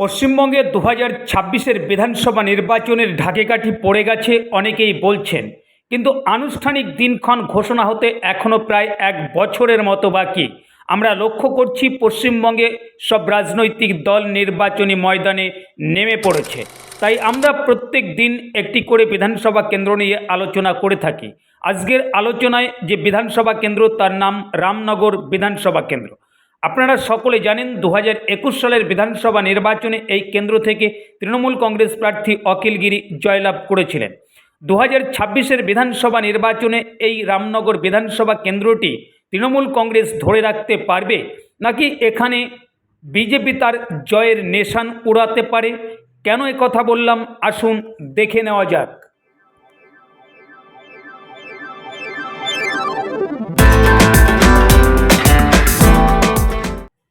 পশ্চিমবঙ্গে দু হাজার ছাব্বিশের বিধানসভা নির্বাচনের ঢাকেকাঠি পড়ে গেছে, অনেকেই বলছেন। কিন্তু আনুষ্ঠানিক দিনক্ষণ ঘোষণা হতে এখনও প্রায় এক বছরের মতো বাকি। আমরা লক্ষ্য করছি পশ্চিমবঙ্গে সব রাজনৈতিক দল নির্বাচনী ময়দানে নেমে পড়েছে। তাই আমরা প্রত্যেক দিন একটি করে বিধানসভা কেন্দ্র নিয়ে আলোচনা করে থাকি। আজকের আলোচনায় যে বিধানসভা কেন্দ্র, তার নাম রামনগর বিধানসভা কেন্দ্র। আপনারা সকলে জানেন দু একুশ সালের বিধানসভা নির্বাচনে এই কেন্দ্র থেকে তৃণমূল কংগ্রেস প্রার্থী অখিলগিরি জয়লাভ করেছিলেন। দু হাজার ছাব্বিশের বিধানসভা নির্বাচনে এই রামনগর বিধানসভা কেন্দ্রটি তৃণমূল কংগ্রেস ধরে রাখতে পারবে নাকি এখানে বিজেপি তার জয়ের নেশান উড়াতে পারে? কেন কথা বললাম? আসুন দেখে নেওয়া যাক।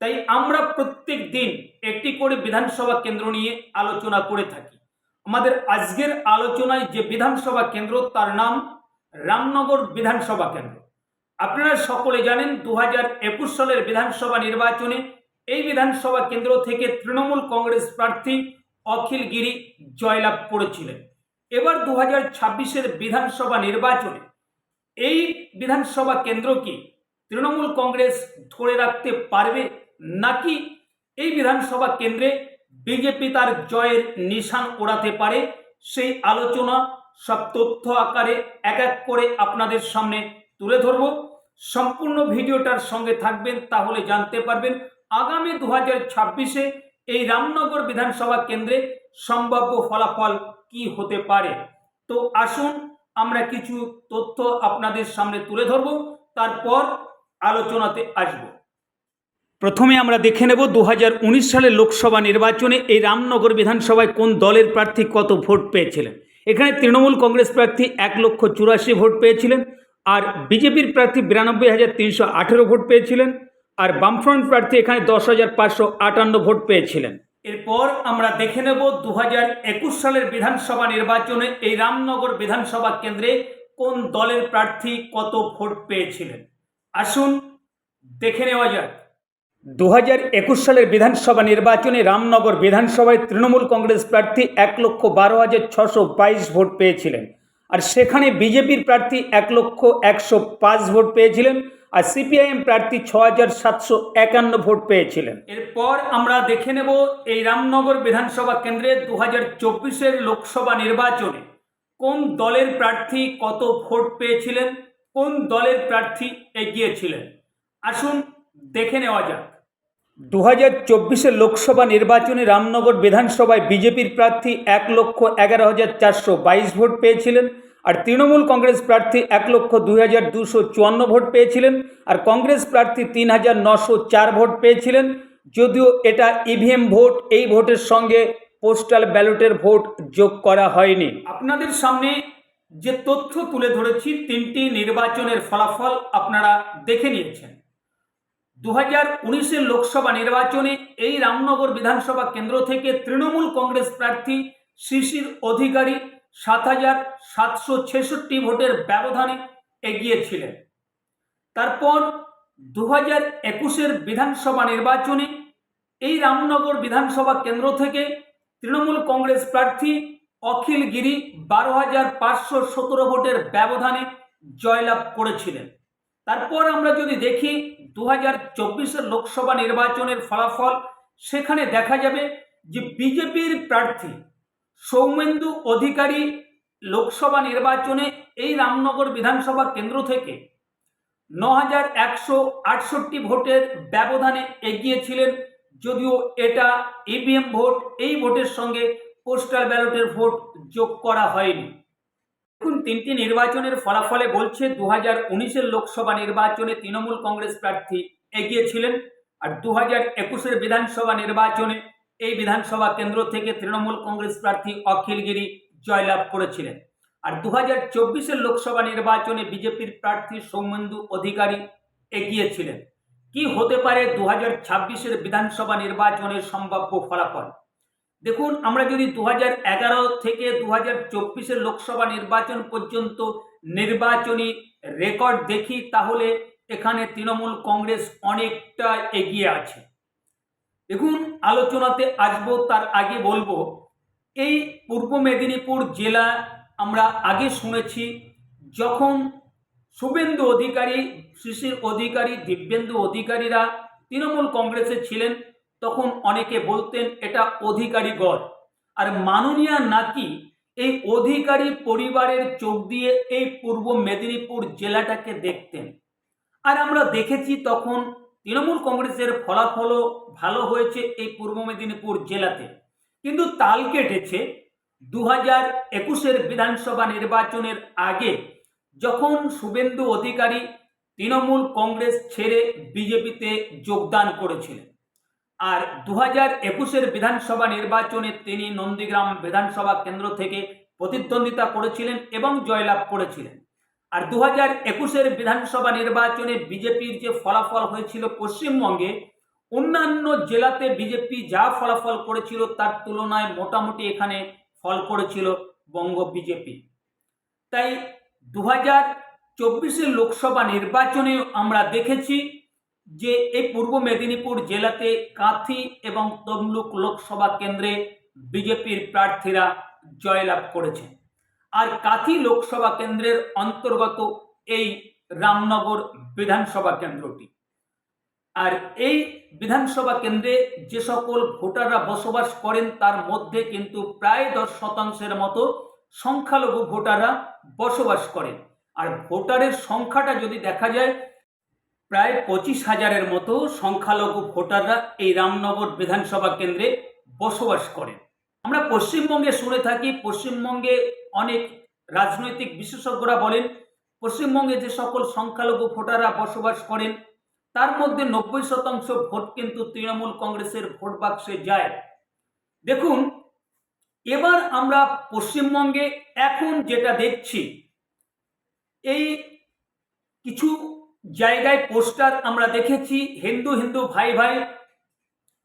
তাই আমরা প্রত্যেক দিন একটি করে বিধানসভা কেন্দ্র নিয়ে আলোচনা করে থাকি। আমাদের আজকের আলোচনায় যে বিধানসভা কেন্দ্র, তার নাম রামনগর বিধানসভা কেন্দ্র। আপনারা সকলে জানেন দু হাজার একুশ সালের বিধানসভা নির্বাচনে এই বিধানসভা কেন্দ্র থেকে তৃণমূল কংগ্রেস প্রার্থী অখিল গিরি জয়লাভ করেছিলেন। এবার দু হাজার ছাব্বিশের বিধানসভা নির্বাচনে এই বিধানসভা কেন্দ্র কি তৃণমূল কংগ্রেস ধরে রাখতে পারবে নাকি এই বিধানসভা কেন্দ্রে বিজেপি তার জয়ের নিশান ওড়াতে পারে? সেই আলোচনা, সব তথ্য আকারে এক এক করে আপনাদের সামনে তুলে ধরব। সম্পূর্ণ ভিডিওটার সঙ্গে থাকবেন, তাহলে জানতে পারবেন আগামী দু হাজার ছাব্বিশে এই রামনগর বিধানসভা কেন্দ্রে সম্ভাব্য ফলাফল কি হতে পারে? তো আসুন, আমরা কিছু তথ্য আপনাদের সামনে তুলে ধরব, তারপর আলোচনাতে আসব। প্রথমে আমরা দেখে নেব দু হাজার উনিশ সালের লোকসভা নির্বাচনে এই রামনগর বিধানসভায় কোন দলের প্রার্থী কত ভোট পেয়েছিলেন? এখানে তৃণমূল কংগ্রেস প্রার্থী এক লক্ষ চুরাশি ভোট পেয়েছিলেন, আর বিজেপির প্রার্থী বিরানব্বই হাজার তিনশো আঠেরো ভোট পেয়েছিলেন, আর বামফ্রন্ট প্রার্থী এখানে দশ হাজার পাঁচশো আটান্ন ভোট পেয়েছিলেন। এরপর আমরা দেখে নেব দু হাজার একুশ সালের বিধানসভা নির্বাচনে এই রামনগর বিধানসভা কেন্দ্রে কোন দলের প্রার্থী কত ভোট পেয়েছিলেন? আসুন দেখে নেওয়া যাক। দু হাজার একুশ সালের বিধানসভা নির্বাচনে রামনগর বিধানসভায় তৃণমূল কংগ্রেস প্রার্থী এক লক্ষ বারো হাজার ছশো বাইশ ভোট পেয়েছিলেন। আর সেখানে বিজেপির প্রার্থী এক লক্ষ একশো পাঁচ ভোট পেয়েছিলেন আর সিপিআইএম প্রার্থী ছ হাজার সাতশো একান্ন ভোট পেয়েছিলেন। এরপর আমরা দেখে নেব এই রামনগর বিধানসভা কেন্দ্রে দু হাজার চব্বিশের লোকসভা নির্বাচনে কোন দলের প্রার্থী কত ভোট পেয়েছিলেন, কোন দলের প্রার্থী এগিয়েছিলেন। আসুন দেখে নেওয়া যাক। দু হাজার চব্বিশের লোকসভা নির্বাচনে রামনগর বিধানসভায় বিজেপির প্রার্থী এক লক্ষ এগারো হাজার চারশো বাইশ ভোট পেয়েছিলেন আর তৃণমূল কংগ্রেস প্রার্থী এক লক্ষ দুই হাজার দুশো চুয়ান্ন ভোট পেয়েছিলেন আর কংগ্রেস প্রার্থী তিন হাজার নশো চার ভোট পেয়েছিলেন। যদিও এটা ইভিএম ভোট এই ভোটের সঙ্গে পোস্টাল ব্যালটের ভোট যোগ করা হয়নি। আপনাদের সামনে যে তথ্য তুলে ধরেছি তিনটি নির্বাচনের ফলাফল আপনারা দেখে নিয়েছেন। দু হাজার উনিশের লোকসভা নির্বাচনে এই রামনগর বিধানসভা কেন্দ্র থেকে তৃণমূল কংগ্রেস প্রার্থী শিশির অধিকারী সাত হাজার সাতশো ছেষট্টি ভোটের ব্যবধানে এগিয়েছিলেন। তারপর দু হাজার একুশের বিধানসভা নির্বাচনে এই রামনগর বিধানসভা কেন্দ্র থেকে তৃণমূল কংগ্রেস প্রার্থী অখিল গিরি বারো হাজার পাঁচশো সতেরো ভোটের ব্যবধানে জয়লাভ করেছিলেন। তারপর আমরা যদি দেখি দু হাজার চব্বিশের লোকসভা নির্বাচনের ফলাফল, সেখানে দেখা যাবে যে বিজেপির প্রার্থী সৌমেন্দু অধিকারী লোকসভা নির্বাচনে এই রামনগর বিধানসভা কেন্দ্র থেকে ন হাজার একশো আটষট্টি ভোটের ব্যবধানে এগিয়েছিলেন। যদিও এটা ইভিএম ভোট, এই ভোটের সঙ্গে পোস্টাল ব্যালটের ভোট যোগ করা হয়নি। দেখুন তিনটি নির্বাচনের ফলাফলে বলছে দু হাজার উনিশের লোকসভা নির্বাচনে তৃণমূল কংগ্রেস প্রার্থী এগিয়েছিলেন আর দু হাজার একুশের বিধানসভা নির্বাচনে এই বিধানসভা কেন্দ্র থেকে তৃণমূল কংগ্রেস প্রার্থী অখিলগিরি জয়লাভ করেছিলেন। আর দু হাজার চব্বিশের লোকসভা নির্বাচনে বিজেপির প্রার্থী সৌমেন্দু অধিকারী এগিয়েছিলেন কি হতে পারে দু হাজার ছাব্বিশের বিধানসভা নির্বাচনের সম্ভাব্য ফলাফল? দেখুন, আমরা যদি দু এগারো থেকে দু হাজার চব্বিশের লোকসভা নির্বাচন পর্যন্ত নির্বাচনী রেকর্ড দেখি, তাহলে এখানে তৃণমূল কংগ্রেস অনেকটা এগিয়ে আছে। দেখুন, আলোচনাতে আসব, তার আগে বলব, এই পূর্ব মেদিনীপুর জেলা আমরা আগে শুনেছি, যখন শুভেন্দু অধিকারী শিশির অধিকারী, দিব্যেন্দু অধিকারীরা তৃণমূল কংগ্রেসে ছিলেন তখন অনেকে বলতেন, এটা অধিকারী গড়। আর মাননীয়া নাকি এই অধিকারী পরিবারের চোখ দিয়ে এই পূর্ব মেদিনীপুর জেলাটাকে দেখতেন। আর আমরা দেখেছি তখন তৃণমূল কংগ্রেসের ফলাফলও ভালো হয়েছে এই পূর্ব মেদিনীপুর জেলাতে। কিন্তু তাল কেটেছে দু হাজার একুশের বিধানসভা নির্বাচনের আগে যখন শুভেন্দু অধিকারী তৃণমূল কংগ্রেস ছেড়ে বিজেপিতে যোগদান করেছিলেন। আর দু হাজার একুশের বিধানসভা নির্বাচনে তিনি নন্দীগ্রাম বিধানসভা কেন্দ্র থেকে প্রতিদ্বন্দ্বিতা করেছিলেন এবং জয়লাভ করেছিলেন। আর দু হাজার একুশের বিধানসভা নির্বাচনে বিজেপির যে ফলাফল হয়েছিল পশ্চিমবঙ্গে, অন্যান্য জেলাতে বিজেপি যা ফলাফল করেছিল তার তুলনায় মোটামুটি এখানে ফল করেছিল বঙ্গ বিজেপি। তাই দু হাজার চব্বিশের লোকসভা নির্বাচনে আমরা দেখেছি যে এই পূর্ব মেদিনীপুর জেলাতে কাঁথি এবং তমলুক লোকসভা কেন্দ্রে বিজেপির প্রার্থীরা জয়লাভ করেছে। আর কাঁথি লোকসভা কেন্দ্রের অন্তর্গত এই রামনগর বিধানসভা কেন্দ্রটি। আর এই বিধানসভা কেন্দ্রে যে সকল ভোটাররা বসবাস করেন, তার মধ্যে কিন্তু প্রায় দশ শতাংশের মতো সংখ্যালঘু ভোটাররা বসবাস করেন। আর ভোটারের সংখ্যাটা যদি দেখা যায় প্রায় পঁচিশ হাজারের মতো সংখ্যালঘু ভোটাররা এই রামনগর বিধানসভা কেন্দ্রে বসবাস করেন। আমরা পশ্চিমবঙ্গে শুনে থাকি, পশ্চিমবঙ্গে অনেক রাজনৈতিক বিশেষজ্ঞরা বলেন, পশ্চিমবঙ্গে যে সকল সংখ্যালঘু ভোটাররা বসবাস করেন, তার মধ্যে নব্বই শতাংশ ভোট কিন্তু তৃণমূল কংগ্রেসের ভোট বাক্সে যায়। দেখুন, এবার আমরা পশ্চিমবঙ্গে এখন যেটা দেখছি, এই কিছু জায়গায় পোস্টার আমরা দেখেছি, হিন্দু হিন্দু ভাই ভাই।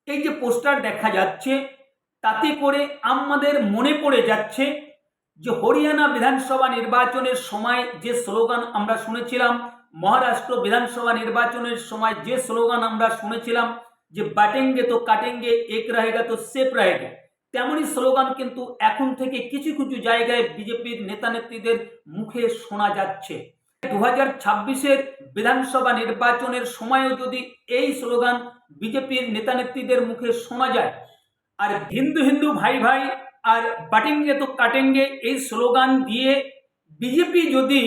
এই যে পোস্টার দেখা যাচ্ছে, তাতে করে আমাদের মনে পড়ে যাচ্ছে যে হরিয়ানা বিধানসভা নির্বাচনের সময় যে স্লোগান আমরা শুনেছিলাম, মহারাষ্ট্র বিধানসভা নির্বাচনের সময় যে স্লোগান আমরা শুনেছিলাম, যে বাটেঙ্গে তো কাটেঙ্গে, এক রাহেগা তো সেফ রাহেগা। তেমনই স্লোগান কিন্তু এখন থেকে কিছু কিছু জায়গায় বিজেপির নেতা নেত্রীদের মুখে শোনা যাচ্ছে। দু হাজার ছাব্বিশের বিধানসভা নির্বাচনের সময়ও যদি এই স্লোগান বিজেপির নেতা নেত্রীদের মুখে শোনা যায়, আর হিন্দু হিন্দু ভাই ভাই আর বাটেঙ্গে তো কাটেঙ্গে এই স্লোগান দিয়ে বিজেপি যদি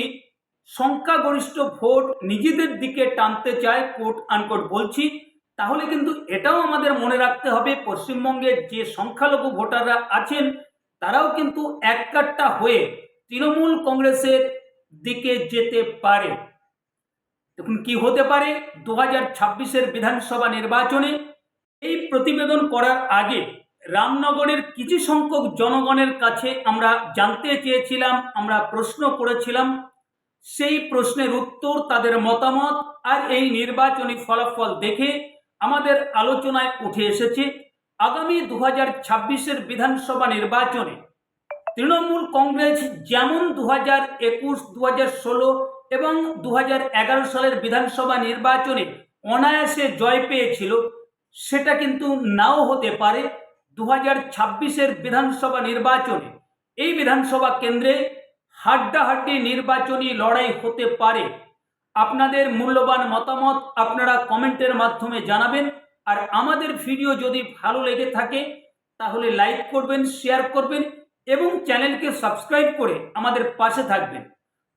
সংখ্যাগরিষ্ঠ ভোট নিজেদের দিকে টানতে চায় কোট আনকোট বলছি, তাহলে কিন্তু এটাও আমাদের মনে রাখতে হবে, পশ্চিমবঙ্গের যে সংখ্যালঘু ভোটাররা আছেন, তারাও কিন্তু এককাট্টা হয়ে তৃণমূল কংগ্রেসের দিকে যেতে পারে। দেখুন কি হতে পারে? দু হাজার ছাব্বিশের বিধানসভা নির্বাচনে এই প্রতিবেদন করার আগে রামনগরের কিছু সংখ্যক জনগণের কাছে আমরা জানতে চেয়েছিলাম, আমরা প্রশ্ন করেছিলাম। সেই প্রশ্নের উত্তর তাদের মতামত আর এই নির্বাচনী ফলাফল দেখে আমাদের আলোচনায় উঠে এসেছে, আগামী দু হাজার ছাব্বিশের বিধানসভা নির্বাচনে তৃণমূল কংগ্রেস যেমন দু হাজার একুশ দু হাজার ষোলো এবং দু হাজার এগারো সালের বিধানসভা নির্বাচনে অনায়াসে জয় পেয়েছিল, সেটা কিন্তু নাও হতে পারে। দু হাজার ছাব্বিশের বিধানসভা নির্বাচনে এই বিধানসভা কেন্দ্রে হাড্ডাহাড্ডি নির্বাচনী লড়াই হতে পারে। আপনাদের মূল্যবান মতামত আপনারা কমেন্টের মাধ্যমে জানাবেন। আর আমাদের ভিডিও যদি ভালো লেগে থাকে, তাহলে লাইক করবেন, শেয়ার করবেন এবং চ্যানেলকে সাবস্ক্রাইব করে আমাদের পাশে থাকবেন।